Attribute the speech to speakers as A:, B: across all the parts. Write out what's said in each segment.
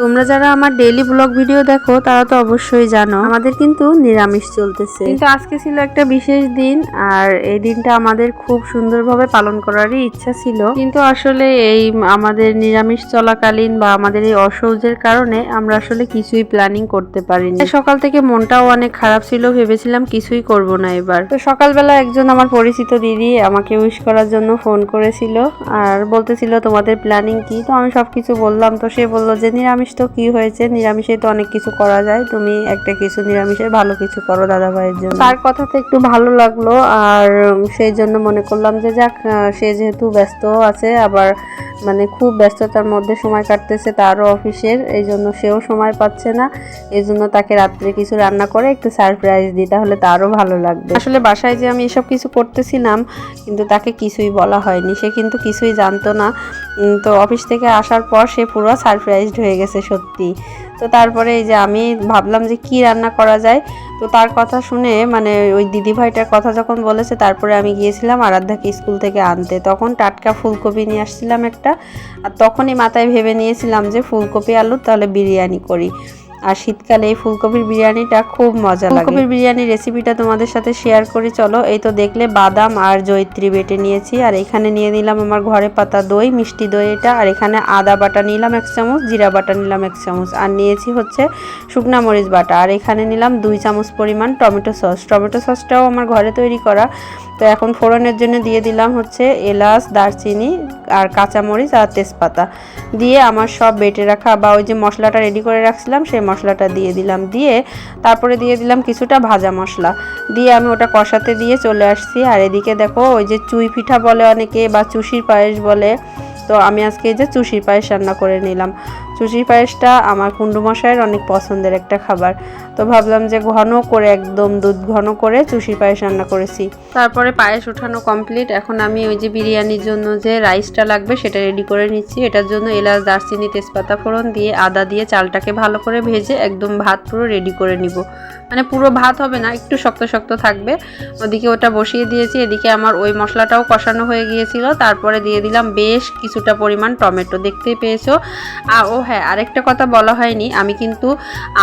A: তোমরা যারা আমার ডেইলি ব্লগ ভিডিও দেখো, তারা তো অবশ্যই জানো, আমাদের কিন্তু নিরামিষ চলতেছে। কিন্তু আজকে ছিল একটা বিশেষ দিন, আর এই দিনটা আমাদের খুব সুন্দরভাবে পালন করারই ইচ্ছা ছিল। কিন্তু আসলে এই আমাদের নিরামিষ চলাকালীন বা আমাদের এই অসহ্যের কারণে আমরা আসলে কিছুই প্ল্যানিং করতে পারিনি। সকাল থেকে মনটাও অনেক খারাপ ছিল, ভেবেছিলাম কিছুই করব না এবার। তো সকালবেলা একজন আমার পরিচিত দিদি আমাকে উইশ করার জন্য ফোন করেছিল, আর বলতেছিল, তোমাদের প্ল্যানিং কি? তো আমি সবকিছু বললাম, তো সে বলল যে, নিরামিষ তো কি হয়েছে? নিরামিষে তো অনেক কিছু করা যায়। তুমি একটা কিছু নিরামিষের ভালো কিছু করো দাদা ভাইয়ের জন্য। তার কথা তো একটু ভালো লাগল, আর সেই জন্য মনে করলাম যে যাক সে যেহেতু ব্যস্ত আছে, আবার মানে খুব ব্যস্ততার মধ্যে সময় কাটতেছে তারও অফিসের এই জন্য সেও সময় পাচ্ছে না। এই জন্য তাকে রাত্রে কিছু রান্না করে একটু সারপ্রাইজ দিই, তাহলে তারও ভালো লাগবে। আসলে বাসায় যে আমি এসব কিছু করতেছিলাম, কিন্তু তাকে কিছুই বলা হয়নি। সে কিন্তু কিছুই জানতো না। তো অফিস থেকে আসার পর সে পুরো সারপ্রাইজড হয়ে গেছে সত্যি। তো তারপরে এই যে আমি ভাবলাম যে কি রান্না করা যায়, তো তার কথা শুনে মানে ওই দিদি ভাইটার কথা যখন বলেছে, তারপরে আমি গিয়েছিলাম আরাধ্যাকে স্কুল থেকে আনতে। তখন টাটকা ফুলকপি নিয়ে আসছিলাম একটা, আর তখনই মাথায় ভেবে নিয়েছিলাম যে ফুলকপি আলু তাহলে বিরিয়ানি করি। আর শীতকালে এই ফুলকপির বিরিয়ানিটা খুব মজা লাগে। ফুলকপির বিরিয়ানির রেসিপিটা তোমাদের সাথে শেয়ার করি, চলো। এই তো দেখলে বাদাম আর জয়ত্রী বেটে নিয়েছি। আর এখানে নিয়ে নিলাম আমার ঘরে পাতা দই, মিষ্টি দই এটা। আর এখানে আদা বাটা নিলাম এক চামচ, জিরা বাটা নিলাম এক চামচ। আর নিয়েছি হচ্ছে শুকনা মরিচ বাটা। আর এখানে নিলাম দুই চামচ পরিমাণ টমেটো সস। টমেটো সসটাও আমার ঘরে তৈরি করা। তো এখন ফোড়নের জন্য দিয়ে দিলাম হচ্ছে এলাচ, দারচিনি আর কাঁচামরিচ আর তেজপাতা। দিয়ে আমার সব বেটে রাখা বা ওই যে মশলাটা রেডি করে রাখছিলাম, সেই মশলাটা দিয়ে দিলাম। দিয়ে তারপরে দিয়ে দিলাম কিছুটা ভাজা মশলা। দিয়ে আমি ওটা কষাতে দিয়ে চলে আসছি। আর এদিকে দেখো ওই যে চুই পিঠা বলে অনেকে বা চুষির পায়েস বলে। তো আমি আজকে এই যে চুষির পায়েস রান্না করে নিলাম। চুষির পায়েসটা আমার কুণ্ডু মশাইয়ের অনেক পছন্দের একটা খাবার। তো ভাবলাম যে ঘন করে একদম দুধ ঘন করে চুষির পায়েস রান্না করেছি। তারপরে পায়েস উঠানো কমপ্লিট এখন আমি ওই যে বিরিয়ানির জন্য যে রাইসটা লাগবে সেটা রেডি করে নিচ্ছি। এটার জন্য এলাচ, দারচিনি, তেজপাতা, ফোড়ন দিয়ে আদা দিয়ে চালটাকে ভালো করে ভেজে একদম ভাত পুরো রেডি করে নিব। মানে পুরো ভাত হবে না, একটু শক্ত শক্ত থাকবে। ওদিকে ওটা বসিয়ে দিয়েছি, এদিকে আমার ওই মশলাটাও কষানো হয়ে গিয়েছিল। তারপরে দিয়ে দিলাম বেশ কিছুটা পরিমাণ টমেটো। দেখতেই পেয়েছ? আর ও হ্যাঁ আরেকটা কথা বলা হয়নি। আমি কিন্তু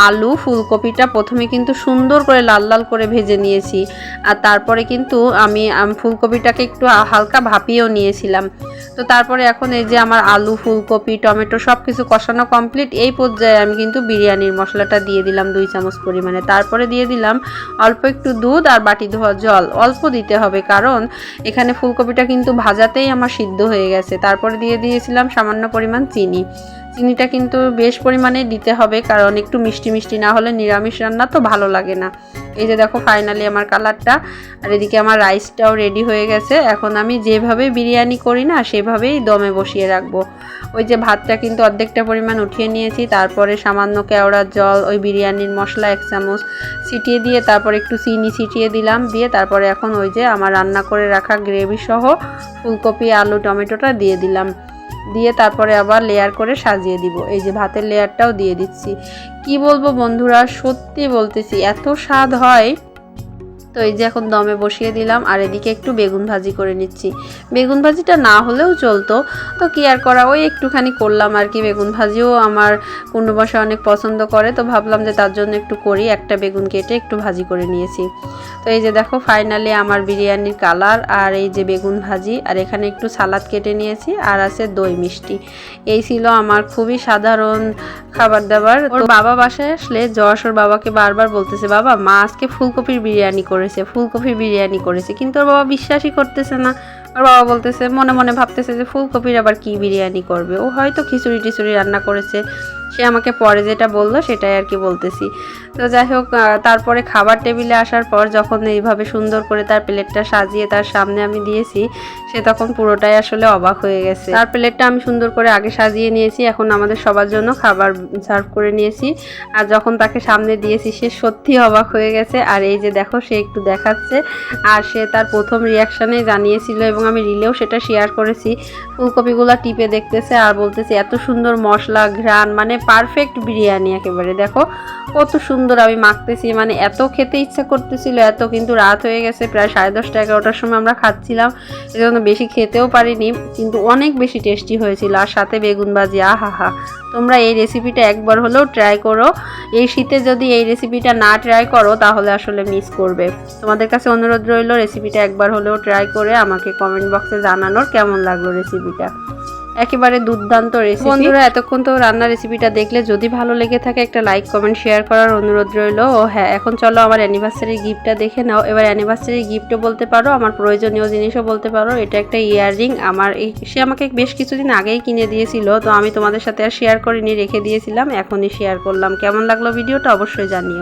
A: আলু, ফুলকপিটা প্রথমে কিন্তু সুন্দর করে লাল লাল করে ভেজে নিয়েছি। আর তারপরে কিন্তু আমি ফুলকপিটাকে একটু হালকা ভাপিয়েও নিয়েছিলাম। তো তারপরে এখন এই যে আমার আলু, ফুলকপি, টমেটো সব কিছু কষানো কমপ্লিট, এই পর্যায়ে আমি কিন্তু বিরিয়ানির মশলাটা দিয়ে দিলাম দুই চামচ পরিমাণে। তারপরে দিয়ে দিলাম অল্প একটু দুধ আর বাটি ধোয়া জল। অল্প দিতে হবে, কারণ এখানে ফুলকপিটা কিন্তু ভাজাতেই আমার সিদ্ধ হয়ে গেছে। তারপরে দিয়ে দিয়েছিলাম সামান্য পরিমাণ চিনি। চিনিটা কিন্তু বেশ পরিমাণে দিতে হবে, কারণ একটু মিষ্টি মিষ্টি না হলে নিরামিষ রান্না তো ভালো লাগে না। এই যে দেখো ফাইনালি আমার কালারটা, আর এদিকে আমার রাইসটাও রেডি হয়ে গেছে। এখন আমি যেভাবে বিরিয়ানি করি না, সেভাবেই দমে বসিয়ে রাখব। ওই যে ভাতটা কিন্তু অর্ধেকটা পরিমাণ উঠিয়ে নিয়েছি, তারপরে সামান্য কেওড়ার জল, ওই বিরিয়ানির মশলা এক চামচ ছিটিয়ে দিয়ে তারপর একটু চিনি ছিটিয়ে দিলাম, দিয়ে তারপরে এখন ওই যে আমার রান্না করে রাখা গ্রেভি সহ ফুলকপি, আলু, টমেটোটা দিয়ে দিলাম। দিয়ে তারপরে আবার লেয়ার করে সাজিয়ে দিব। এই যে ভাতের লেয়ারটাও দিয়ে দিচ্ছি। কি বলব বন্ধুরা? সত্যি বলতেছি, এত স্বাদ হয়। তো এই যে এখন দমে বসিয়ে দিলাম, আর এদিকে একটু বেগুন ভাজি করে নিচ্ছি। বেগুন ভাজিটা না হলেও চলতো, তো কি আর করা, ওই একটুখানি করলাম আর কি। বেগুন ভাজিও আমার কুণ্ডু বসা অনেক পছন্দ করে, তো ভাবলাম যে তার জন্য একটু করি, একটা বেগুন কেটে একটু ভাজি করে নিয়েছি। তো এই যে দেখো ফাইনালি আমার বিরিয়ানির কালার আর এই যে বেগুন ভাজি, আর এখানে একটু সালাদ কেটে নিয়েছি, আর আছে দই মিষ্টি। এই ছিল আমার খুবই সাধারণ খাবার দাবার ওর বাবা বাসায় আসলে যশ ওর বাবাকে বারবার বলতেছে, বাবা, মা আজকে ফুলকপির বিরিয়ানি করেছে, ফুলকপি বিরিয়ানি করেছে, কিন্তু ওর বাবা বিশ্বাসই করতেছে না। ওর বাবা বলতেছে, মনে মনে ভাবতেছে যে ফুলকপির আবার কি বিরিয়ানি করবে। ও হয়তো খিচুড়ি টিচুড়ি রান্না করেছে। সে আমাকে পরে যেটা বলল সেটাই আর কি বলতেছি। তো যাই হোক তারপরে খাবার টেবিলে আসার পর যখন এইভাবে সুন্দর করে তার প্লেটটা সাজিয়ে তার সামনে আমি দিয়েছি, সে তখন পুরোটাই আসলে অবাক হয়ে গেছে। তার প্লেটটা আমি সুন্দর করে আগে সাজিয়ে নিয়েছি, এখন আমাদের সবার জন্য খাবার সার্ভ করে নিয়েছি। আর যখন তাকে সামনে দিয়েছি, সে সত্যি অবাক হয়ে গেছে। আর এই যে দেখো, সে একটু দেখাচ্ছে। আর সে তার প্রথম রিয়াকশানে জানিয়েছিল এবং আমি রিলেও সেটা শেয়ার করেছি। ফুলকপিগুলো টিপে দেখতেছে আর বলতেছে, এত সুন্দর মশলা, ঘ্রাণ মানে পারফেক্ট বিরিয়ানি একেবারে। দেখো, কত সুন্দর সুন্দর, আমি মাখতেছি মানে এত খেতে ইচ্ছা করতেছিল, এত কিন্তু রাত হয়ে গেছে, প্রায় সাড়ে দশটা, এগারোটার সময় আমরা খাচ্ছিলাম। এজন্য বেশি খেতেও পারিনি, কিন্তু অনেক বেশি টেস্টি হয়েছিল। আর সাথে বেগুন ভাজি আহা হা তোমরা এই রেসিপিটা একবার হলেও ট্রাই করো। এই শীতে যদি এই রেসিপিটা না ট্রাই করো, তাহলে আসলে মিস করবে। তোমাদের কাছে অনুরোধ রইল রেসিপিটা একবার হলেও ট্রাই করে আমাকে কমেন্ট বক্সে জানানোর, কেমন লাগল রেসিপিটা একেবারে দুর্দান্ত রেসিপি বন্ধুরা, এতক্ষণ তো রান্নার রেসিপিটা দেখলে যদি ভালো লেগে থাকে, একটা লাইক কমেন্ট শেয়ার করার অনুরোধ রইল। ও হ্যাঁ এখন চলো আমার অ্যানিভার্সারি গিফটটা দেখে নাও। এবার অ্যানিভার্সারি গিফটও বলতে পারো, আমার প্রয়োজনীয় জিনিসও বলতে পারো। এটা একটা ইয়াররিং আমার সে আমাকে বেশ কিছুদিন আগেই কিনে দিয়েছিল, তো আমি তোমাদের সাথে আর শেয়ার করিনি, রেখে দিয়েছিলাম, এখনই শেয়ার করলাম। কেমন লাগল ভিডিওটা অবশ্যই জানিও।